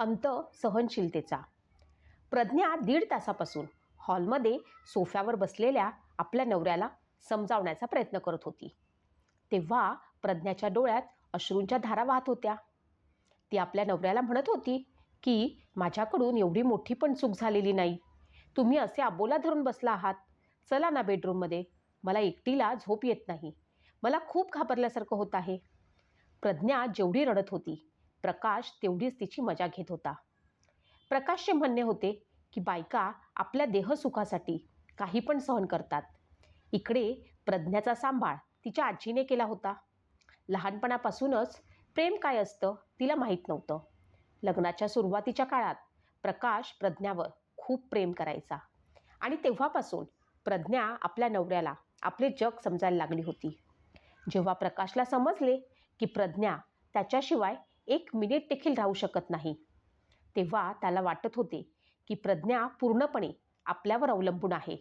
अंत सहनशीलतेचा. प्रज्ञा दीड तासापासून हॉलमध्ये सोफ्यावर बसलेल्या आपल्या नवऱ्याला समजावण्याचा प्रयत्न करत होती. तेव्हा प्रज्ञाच्या डोळ्यात अश्रूंच्या धारा वाहत होत्या. ती आपल्या नवऱ्याला म्हणत होती की माझ्याकडून एवढी मोठी पण चूक झालेली नाही. तुम्ही असे आबोला धरून बसला आहात. चला ना बेडरूममध्ये. मला एकटीला झोप येत नाही. मला खूप घाबरल्यासारखं होत आहे. प्रज्ञा जेवढी रडत होती प्रकाश तेवढीच तिची मजा घेत होता. प्रकाशचे म्हणणे होते की बायका आपल्या देहसुखासाठी काही पण सहन करतात. इकडे प्रज्ञाचा सांभाळ तिच्या आजीने केला होता. लहानपणापासूनच प्रेम काय असतं तिला माहीत नव्हतं. लग्नाच्या सुरुवातीच्या काळात प्रकाश प्रज्ञावर खूप प्रेम करायचा आणि तेव्हापासून प्रज्ञा आपल्या नवऱ्याला आपले जग समजायला लागली होती. जेव्हा प्रकाशला समजले की प्रज्ञा त्याच्याशिवाय एक मिनिट देखील राहू शकत नाही. तेव्हा त्याला वाटत होते की प्रज्ञा पूर्णपणे आपल्यावर अवलंबून आहे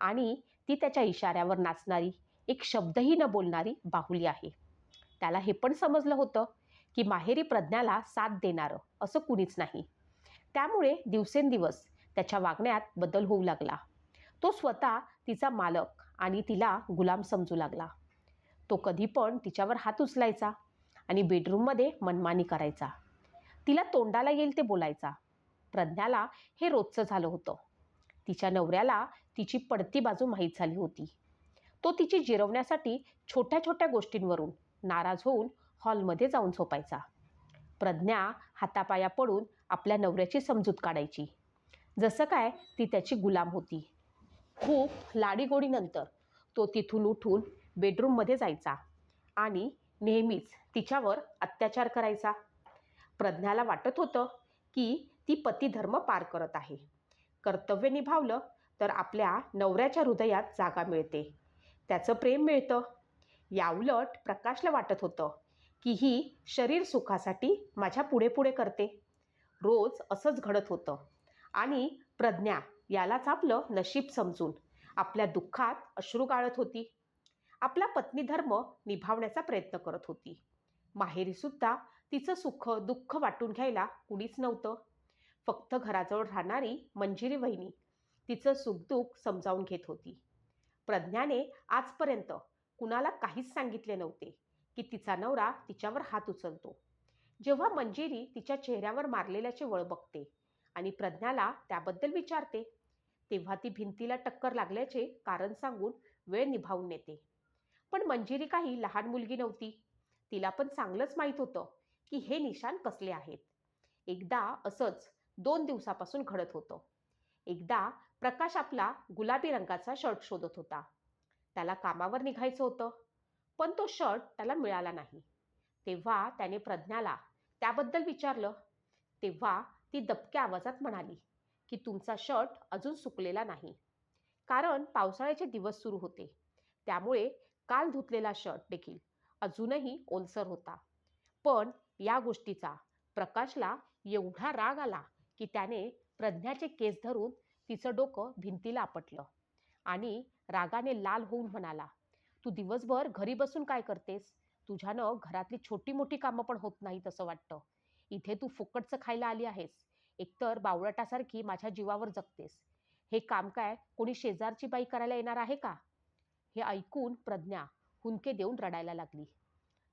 आणि ती त्याच्या इशाऱ्यावर नाचणारी एक शब्दही न बोलणारी बाहुली आहे. त्याला हे पण समजलं होतं की माहेरी प्रज्ञाला साथ देणारं असं कुणीच नाही. त्यामुळे दिवसेंदिवस त्याच्या वागण्यात बदल होऊ लागला. तो स्वतः तिचा मालक आणि तिला गुलाम समजू लागला. तो कधी पण तिच्यावर हात उचलायचा. आणि बेडरूममध्ये मनमानी करायचा. तिला तोंडाला येईल ते बोलायचा. प्रज्ञाला हे रोजचं झालं होतं. तिच्या नवऱ्याला तिची पडती बाजू माहीत झाली होती. तो तिची जिरवण्यासाठी छोट्या छोट्या गोष्टींवरून नाराज होऊन हॉलमध्ये जाऊन झोपायचा. प्रज्ञा हातापाया पडून आपल्या नवऱ्याची समजूत काढायची. जसं काय ती त्याची गुलाम होती. खूप लाडीगोडीनंतर तो तिथून उठून बेडरूममध्ये जायचा आणि नेहमीच तिच्यावर अत्याचार करायचा. प्रज्ञाला वाटत होतं की ती पतिधर्म पार करत आहे. कर्तव्य निभावलं तर आपल्या नवऱ्याच्या हृदयात जागा मिळते. त्याचं प्रेम मिळतं. याउलट प्रकाशला वाटत होतं की ही शरीर सुखासाठी माझ्या पुढे पुढे करते. रोज असंच घडत होतं. आणि प्रज्ञा यालाच आपलं नशीब समजून आपल्या दुःखात अश्रू गाळत होती. आपला पत्नीधर्म निभावण्याचा प्रयत्न करत होती. माहेरीसुद्धा तिचं सुख दुःख वाटून घ्यायला कुणीच नव्हतं. फक्त घराजवळ राहणारी मंजिरी वहिनी तिचं सुखदुःख समजावून घेत होती. प्रज्ञाने आजपर्यंत कुणाला काहीच सांगितले नव्हते की तिचा नवरा तिच्यावर हात उचलतो. जेव्हा मंजिरी तिच्या चेहऱ्यावर मारलेल्याचे वळ बघते आणि प्रज्ञाला त्याबद्दल विचारते तेव्हा ती भिंतीला टक्कर लागल्याचे कारण सांगून वेळ निभावून नेते. पण मंजिरी काही लहान मुलगी नव्हती. तिला पण चांगलंच माहीत होतं की हे निशाण कसले आहेत. एकदा असंच दोन दिवसापासून घडत होतं. एकदा प्रकाश आपला गुलाबी रंगाचा शर्ट शोधत होता. त्याला कामावर निघायचं होतं पण तो शर्ट त्याला मिळाला नाही. तेव्हा त्याने प्रज्ञाला त्याबद्दल विचारलं. तेव्हा ती दबक्या आवाजात म्हणाली की तुमचा शर्ट अजून सुकलेला नाही. कारण पावसाळ्याचे दिवस सुरू होते. त्यामुळे काल धुतलेला शर्ट देखील. अजूनही ओलसर होता. पण या गोष्टीचा प्रकाशला एवढा राग आला की त्याने प्रज्ञाचे केस धरून तिचं डोकं भिंतीला आपटलं. आणि रागाने लाल होऊन म्हणाला तू दिवसभर घरी बसून काय करतेस? तुझ्यानं घरातली छोटी मोठी कामं पण होत नाहीत असं वाटतं. इथे तू फुकटचं खायला आली आहेस. एकतर बावळटासारखी माझ्या जीवावर जगतेस. हे काम काय कोणी शेजारची बाई करायला येणार आहे का? हे ऐकून प्रज्ञा हुंके देऊन रडायला लागली.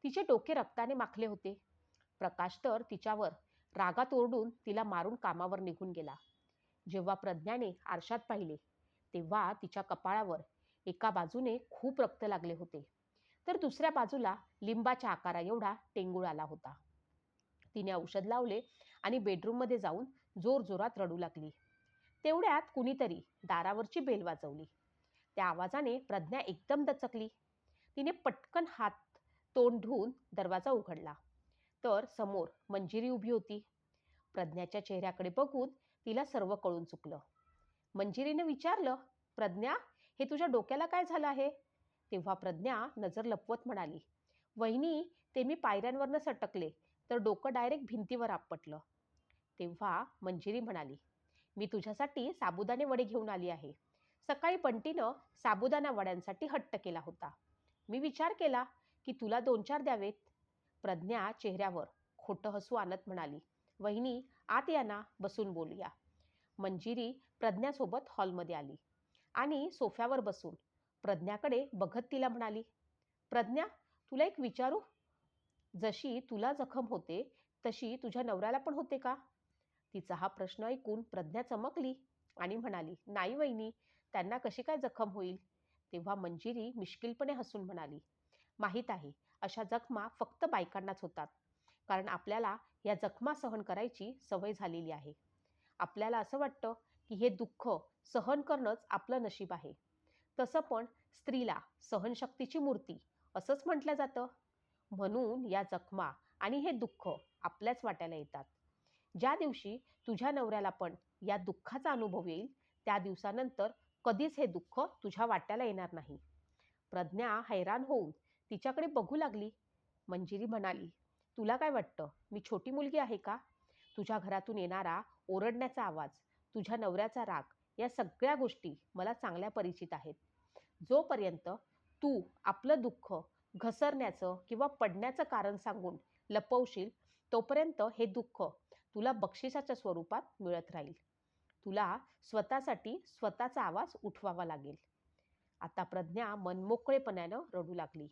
तिचे डोके रक्ताने माखले होते. प्रकाश तर तिच्यावर रागात ओरडून तिला मारून कामावर निघून गेला. जेव्हा प्रज्ञाने आरशात पाहिले तेव्हा तिच्या कपाळावर एका बाजूने खूप रक्त लागले होते. तर दुसऱ्या बाजूला लिंबाच्या आकारा एवढा टेंगूळ आला होता. तिने औषध लावले आणि बेडरूममध्ये जाऊन जोरजोरात रडू लागली. तेवढ्यात कुणीतरी दारावरची बेल वाजवली. त्या आवाजाने प्रज्ञा एकदम दचकली. तिने पटकन हात तोंड धुवून दरवाजा उघडला. तर समोर मंजिरी उभी होती. प्रज्ञाच्या चेहऱ्याकडे बघून तिला सर्व कळून चुकलं. मंजिरीने विचारलं प्रज्ञा हे तुझ्या डोक्याला काय झालं आहे? तेव्हा प्रज्ञा नजर लपवत म्हणाली वहिनी ते मी पायऱ्यांवरनं सटकले तर डोकं डायरेक्ट भिंतीवर आपटलं. तेव्हा मंजिरी म्हणाली मी तुझ्यासाठी साबुदाणे वडे घेऊन आली आहे. सकाळी बंटीनं साबुदाणा वड्यांसाठी हट्ट केला होता. मी विचार केला की तुला दोन चार द्यावेत? प्रज्ञा चेहऱ्यावर खोटं हसू आणत म्हणाली वहिनी आत या ना बसून बोलूया. मंजिरी प्रज्ञासोबत हॉलमध्ये आली आणि सोफ्यावर बसून प्रज्ञाकडे बघत तिला म्हणाली प्रज्ञा तुला एक विचारू? जशी तुला जखम होते तशी तुझ्या नवऱ्याला पण होते का? तिचा हा प्रश्न ऐकून प्रज्ञा चमकली आणि म्हणाली नाही वहिनी त्यांना कशी काय जखम होईल? तेव्हा मंजिरी मिश्किलपणे हसून म्हणाली माहीत आहे अशा जखमा फक्त बायकांनाच होतात. कारण आपल्याला या जखमा सहन करायची सवय झालेली आहे. आपल्याला असं वाटतं की हे दुःख सहन करणंच आपलं नशीब आहे. तसं पण स्त्रीला सहनशक्तीची मूर्ती असंच म्हटलं जातं. म्हणून या जखमा आणि हे दुःख आपल्याच वाट्याला येतात. ज्या दिवशी तुझ्या नवऱ्याला पण या दुःखाचा अनुभव येईल त्या दिवसानंतर कधीच हे दुःख तुझ्या वाट्याला येणार नाही. प्रज्ञा हैराण होऊन तिच्याकडे बघू लागली. मंजिरी म्हणाली तुला काय वाटतं? मी छोटी मुलगी आहे का? तुझ्या घरातून येणारा ओरडण्याचा आवाज तुझ्या नवऱ्याचा राग या सगळ्या गोष्टी मला चांगल्या परिचित आहेत. जोपर्यंत तू आपलं दुःख घसरण्याचं किंवा पडण्याचं कारण सांगून लपवशील तोपर्यंत हे दुःख तुला बक्षिसाच्या स्वरूपात मिळत राहील. तुला स्वतःसाठी स्वतःचा आवाज उठवावा लागेल. आता प्रज्ञा मनमोकळेपणानं रडू लागली.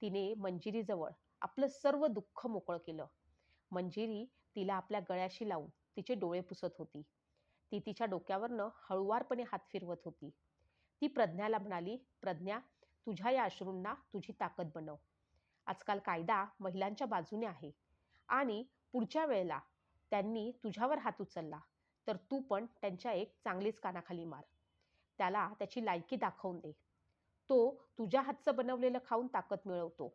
तिने मंजिरीजवळ आपलं सर्व दुःख मोकळं केलं. मंजिरी तिला आपल्या गळ्याशी लावून तिचे डोळे पुसत होती. ती तिच्या डोक्यावरनं हळुवारपणे हात फिरवत होती. ती प्रज्ञाला म्हणाली प्रज्ञा तुझ्या या अश्रूंना तुझी ताकद बनव. आजकाल कायदा महिलांच्या बाजूने आहे. आणि पुढच्या वेळेला त्यांनी तुझ्यावर हात उचलला. तर तू पण त्यांच्या एक चांगलीच कानाखाली मार. त्याला त्याची लायकी दाखवून दे. तो तुझ्या हातचं बनवलेलं खाऊन ताकद मिळवतो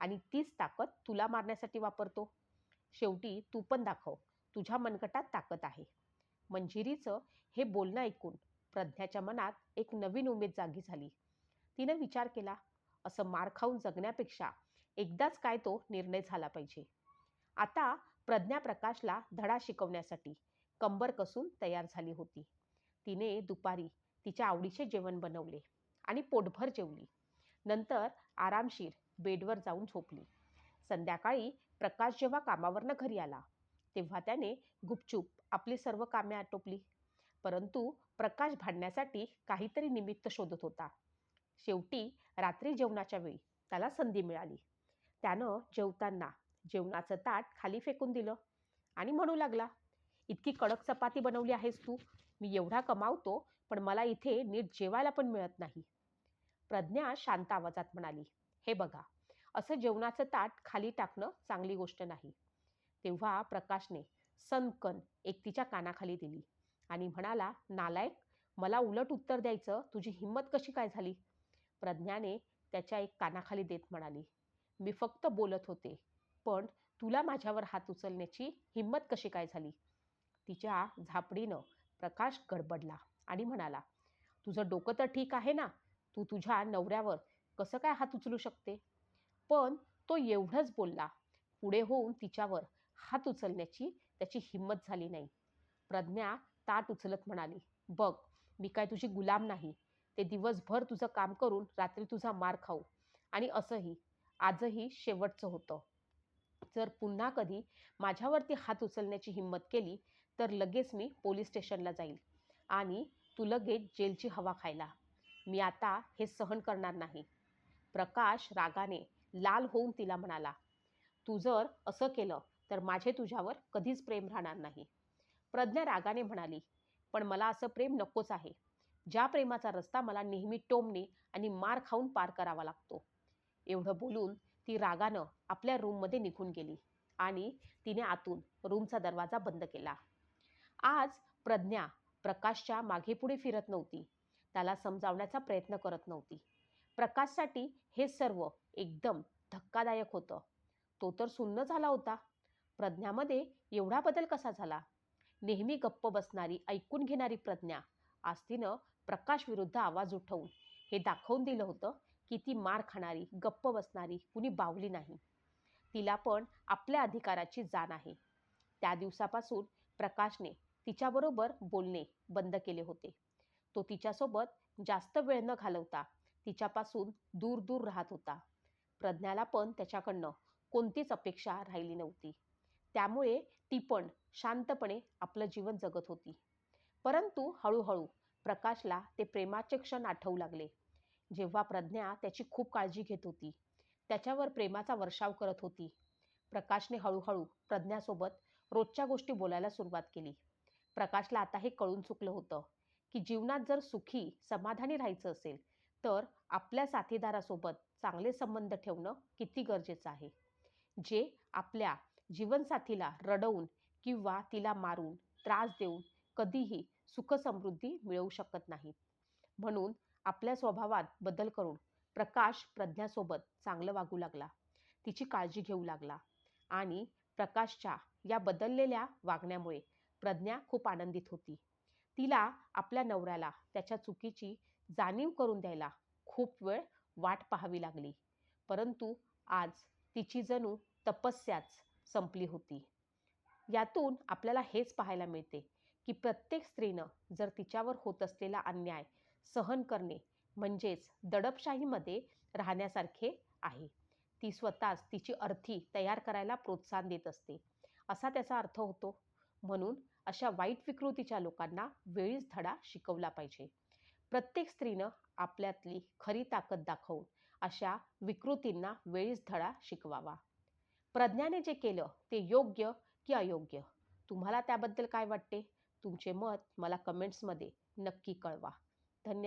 आणि तीच ताकद तुला मारण्यासाठी वापरतो. शेवटी तू पण दाखव तुझ्या मनगटात ताकद आहे. मंजिरीचं हे बोलणं ऐकून प्रज्ञाच्या मनात एक नवीन उमेद जागी झाली. तिनं विचार केला असं मार खाऊन जगण्यापेक्षा एकदाच काय तो निर्णय झाला पाहिजे. आता प्रज्ञा प्रकाशला धडा शिकवण्यासाठी कंबर कसून तयार झाली होती. तिने दुपारी तिच्या आवडीचे जेवण बनवले आणि पोटभर जेवली. नंतर आरामशीर बेडवर जाऊन झोपली. संध्याकाळी प्रकाश जेव्हा कामावरनं घरी आला तेव्हा त्याने गुपचूप आपली सर्व कामे आटोपली. परंतु प्रकाश भांडण्यासाठी काहीतरी निमित्त शोधत होता. शेवटी रात्री जेवणाच्या वेळी त्याला संधी मिळाली. त्यानं जेवताना जेवणाचं ताट खाली फेकून दिलं आणि म्हणू लागला इतकी कडक चपाती बनवली आहेस तू. मी एवढा कमावतो पण मला इथे नीट जेवायला पण मिळत नाही. प्रज्ञा शांत आवाजात म्हणाली हे बघा असं जेवणाचं ताट खाली टाकणं चांगली गोष्ट नाही. तेव्हा प्रकाशने सनकन एक तिच्या कानाखाली दिली आणि म्हणाला नालायक मला उलट उत्तर द्यायचं तुझी हिंमत कशी काय झाली? प्रज्ञाने त्याच्या एक कानाखाली देत म्हणाली मी फक्त बोलत होते पण तुला माझ्यावर हात उचलण्याची हिंमत कशी काय झाली? तिच्या झापडीनं प्रकाश गडबडला आणि म्हणाला तुझं डोकं तर ठीक आहे ना? तू तुझ्या नवऱ्यावर कसं काय हात उचलू शकते? पण तो एवढंच बोलला पुढे होऊन तिच्यावर हात उचलण्याची त्याची हिंमत झाली नाही. प्रज्ञा ताट उचलत म्हणाली बघ मी काय तुझी गुलाम नाही. ते दिवसभर तुझं काम करून रात्री तुझा मार खाऊ. आणि असंही आजही शेवटचं होतं. जर पुन्हा कधी माझ्यावरती हात उचलण्याची हिंमत केली तर लगेच मी पोलीस स्टेशनला जाईल. आणि तू लगेच जेलची हवा खायला. मी आता हे सहन करणार नाही. प्रकाश रागाने लाल होऊन तिला म्हणाला तू जर असं केलं तर माझे तुझ्यावर कधीच प्रेम राहणार नाही. प्रज्ञा रागाने म्हणाली पण मला असं प्रेम नकोच आहे. ज्या प्रेमाचा रस्ता मला नेहमी टोमणे आणि मार खाऊन पार करावा लागतो. एवढं बोलून ती रागानं आपल्या रूममध्ये निघून गेली आणि तिने आतून रूमचा दरवाजा बंद केला. आज प्रज्ञा प्रकाशच्या मागेपुढे फिरत नव्हती. त्याला समजावण्याचा प्रयत्न करत नव्हती. प्रकाशसाठी हे सर्व एकदम धक्कादायक होतं. तो तर सुन्न झाला होता. प्रज्ञामध्ये एवढा बदल कसा झाला? नेहमी गप्प बसणारी ऐकून घेणारी प्रज्ञा आज तिनं प्रकाशविरुद्ध आवाज उठवून हे दाखवून दिलं होतं की ती मार खाणारी गप्प बसणारी कुणी बावली नाही. तिला पण आपल्या अधिकाराची जाण आहे. त्या दिवसापासून प्रकाशने तिच्याबरोबर बोलणे बंद केले होते. तो तिच्यासोबत जास्त वेळ न घालवता तिच्यापासून दूर दूर राहत होता. प्रज्ञाला पण त्याच्याकडनं कोणतीच अपेक्षा राहिली नव्हती. त्यामुळे ती पण शांतपणे आपलं जीवन जगत होती. परंतु हळूहळू प्रकाशला ते प्रेमाचे क्षण आठवू लागले. जेव्हा प्रज्ञा त्याची खूप काळजी घेत होती त्याच्यावर प्रेमाचा वर्षाव करत होती. प्रकाशने हळूहळू प्रज्ञासोबत रोजच्या गोष्टी बोलायला सुरुवात केली. प्रकाशला आता हे कळून चुकलं होतं की जीवनात जर सुखी समाधानी राहायचं असेल तर आपल्या साथीदारासोबत चांगले संबंध ठेवणं किती गरजेचं आहे? जे आपल्या जीवनसाथीला रडवून किंवा तिला मारून त्रास देऊन कधीही सुखसमृद्धी मिळवू शकत नाहीत. म्हणून आपल्या स्वभावात बदल करून प्रकाश प्रज्ञासोबत चांगलं वागू लागला तिची काळजी घेऊ लागला आणि प्रकाशच्या या बदललेल्या वागण्यामुळे प्रज्ञा खूप आनंदित होती. तिला आपल्या नवऱ्याला त्याच्या चुकीची जाणीव करून द्यायला खूप वेळ वाट पाहावी लागली. परंतु आज तिची जणू तपस्याच संपली होती. यातून आपल्याला हेच पाहायला मिळते की प्रत्येक स्त्रीनं जर तिच्यावर होत असलेला अन्याय सहन करणे म्हणजेच दडपशाहीमध्ये राहण्यासारखे आहे. ती स्वतःच तिची अर्थी तयार करायला प्रोत्साहन देत असते. असा त्याचा अर्थ होतो म्हणून अशा वाईट विकृतीच्या लोकांना वेळीच धडा शिकवला पाहिजे. प्रत्येक स्त्रीनं आपल्यातली खरी ताकद दाखवून अशा विकृतींना वेळीच धडा शिकवावा. प्रज्ञाने जे केलं ते योग्य की अयोग्य? तुम्हाला त्याबद्दल काय वाटते? तुमचे मत मला कमेंट्समध्ये नक्की कळवा. धन्यवाद